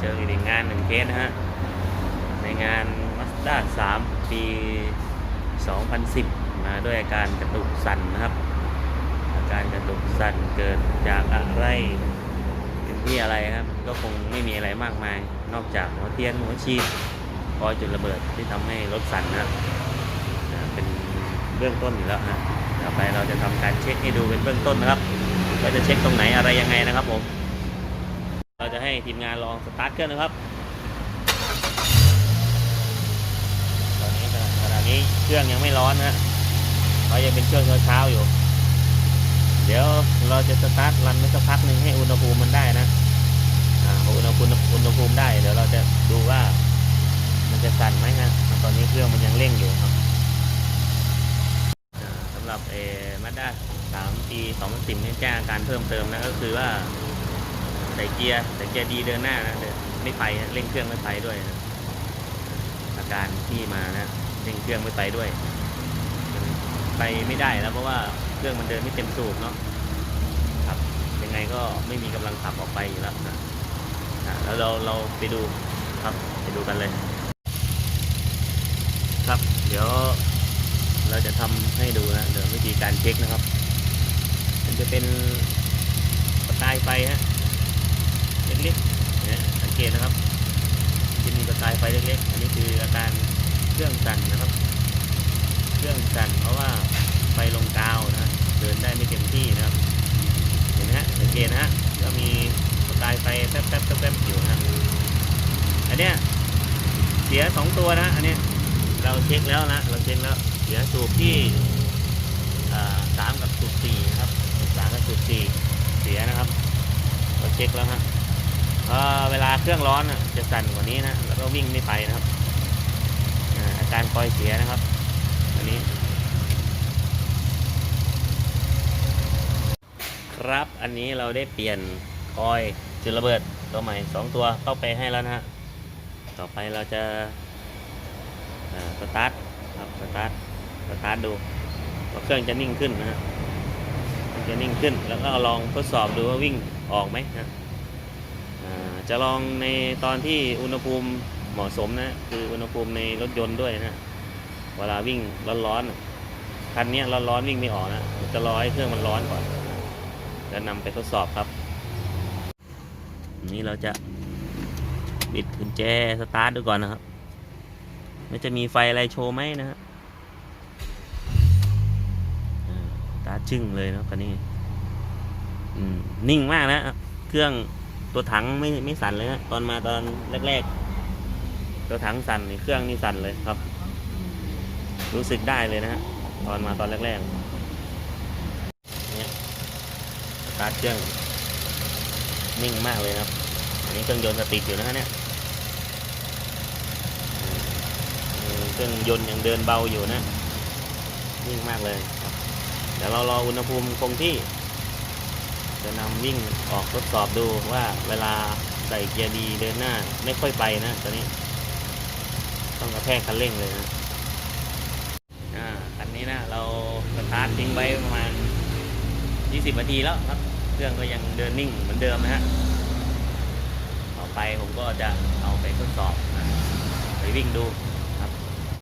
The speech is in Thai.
เจออีกหนึ่งงานหนึ่งเคสนะฮะ ในงาน Mazda 3ปี 2010 มาด้วยอาการกระตุกสั่นนะครับ อาการกระตุกสั่นเกิดจากอะไรเป็นที่อะไรครับ ก็คงไม่มีอะไรมากมาย นอกจากหัวเทียนหัวชีพคอยจุดระเบิดที่ทำให้รถสั่นนะครับเป็นเบื้องต้นอยู่แล้วฮะต่อไปเราจะทำการเช็คให้ดูเป็นเบื้องต้นนะครับว่าจะเช็คตรงไหนอะไรยังไงนะครับผม เราจะให้ทีมงานลองสตาร์ทเครื่องนะครับ ตอนนี้ขณะนี้เครื่องยังไม่ร้อนนะเพราะยังเป็นเครื่องเช้าๆอยู่ เดี๋ยวเราจะสตาร์ทรันไว้สักพักหนึ่งให้อุณหภูมิมันได้นะอ่าอุณหภูมิอุณหภูมิได้ เดี๋ยวเราจะดูว่ามันจะสั่นไหมฮะตอนนี้เครื่องมันยังเร่งอยู่ครับสำหรับเอมาด้าสามปีสองสิบให้แจ้งอาการเพิ่มเติมนะก็คือว่า ส่เกียร์ใส่เกียร์ดีเดินหน้านะเดินไม่ไปนะเร่งเครื่องไม่ไปด้วยนะอาการที่มานะเร่งเครื่องไม่ไปด้วย ไปไม่ได้แล้วเพราะว่าเครื่องมันเดินไม่เต็มสูบเนาะครับยังไงก็ไม่มีกำลังขับออกไปอยู่แล้วนะอะแล้วเราเราไปดูครับไปดูกันเลย ครับ เดี๋ยวเราจะทำให้ดูนะเดี๋ยววิธีการเช็คนะครับ มันจะเป็นประกายไฟฮะ เล็กๆเนี่ยสังเกตนะครับ จะมีประกายไฟเล็กๆ อันนี้คืออาการเครื่องสั่นนะครับ เครื่องสั่นเพราะว่าไฟลงกาวนะเดินได้ไม่เต็มที่นะครับ เห็นไหมฮะสังเกตนะฮะก็มีประกายไฟแป๊บแป๊บแป๊บแป๊บอยู่นะอันเนี้ยเสียสองตัวนะอันเนี้ยเราเช็คแล้วนะเราเช็คแล้วเสียสูบที่สามกับสูบสี่นะครับสูบสามกับสูบสี่เสียนะครับ เราเช็คแล้วฮะ เวลาเครื่องร้อนจะสั่นกว่านี้นะแล้วก็วิ่งไม่ไปนะครับอาอาการคอยเสียนะครับอันนี้ ครับอันนี้เราได้เปลี่ยนคอยจุดระเบิดตัวใหม่สองตัวเข้าไปให้แล้วนะฮะต่อไปเราจะสตาร์ทครับสตาร์ทสตาร์ทดูว่าเครื่องจะนิ่งขึ้นนะฮะจะนิ่งขึ้นแล้วก็ลองทดสอบดูว่าวิ่งออกไหมนะ จะลองในตอนที่อุณหภูมิเหมาะสมนะ คืออุณหภูมิในรถยนต์ด้วยนะเวลาวิ่งร้อนๆน่ะคันนี้ยร้อนๆวิ่งไม่ออกนะจะรอให้เครื่องมันร้อนก่อนแล้วนำไปทดสอบครับ นี่เราจะบิดกุญแจสตาร์ทดูก่อนนะครับมันจะมีไฟอะไรโชว์ไหมนะฮะอ่าสตาร์ทชึ่งเลยนะคันนี้ อืม นิ่งมากนะ เครื่อง ตัวถังไม่ไม่สั่นเลยนะตอนมาตอนแรกๆ ตัวถังสั่นเครื่องนี่สั่นเลยครับ รู้สึกได้เลยนะฮะตอนมาตอนแรกๆเนี่ยสตาร์ทเครื่องนิ่งมากเลยครับ อันนี้เครื่องยนต์สติดอยู่นะฮะเนี่ยเครื่องยนต์ยังเดินเบาอยู่นะนิ่งมากเลยเดี๋ยวเรารออุณหภูมิคงที่ จะนำวิ่งออกทดสอบดูว่าเวลาใส่เกียร์ดีเดินหน้าไม่ค่อยไปนะตอนนี้ ต้องกระแทกคันเร่งเลยนะอ่าคันนี้นะเราสตาร์ททิ้งไว้ประมาณ 20นาทีแล้วครับ เครื่องก็ยังเดินนิ่งเหมือนเดิมนะฮะต่อไปผมก็จะเอาไปทดสอบนะไปวิ่งดู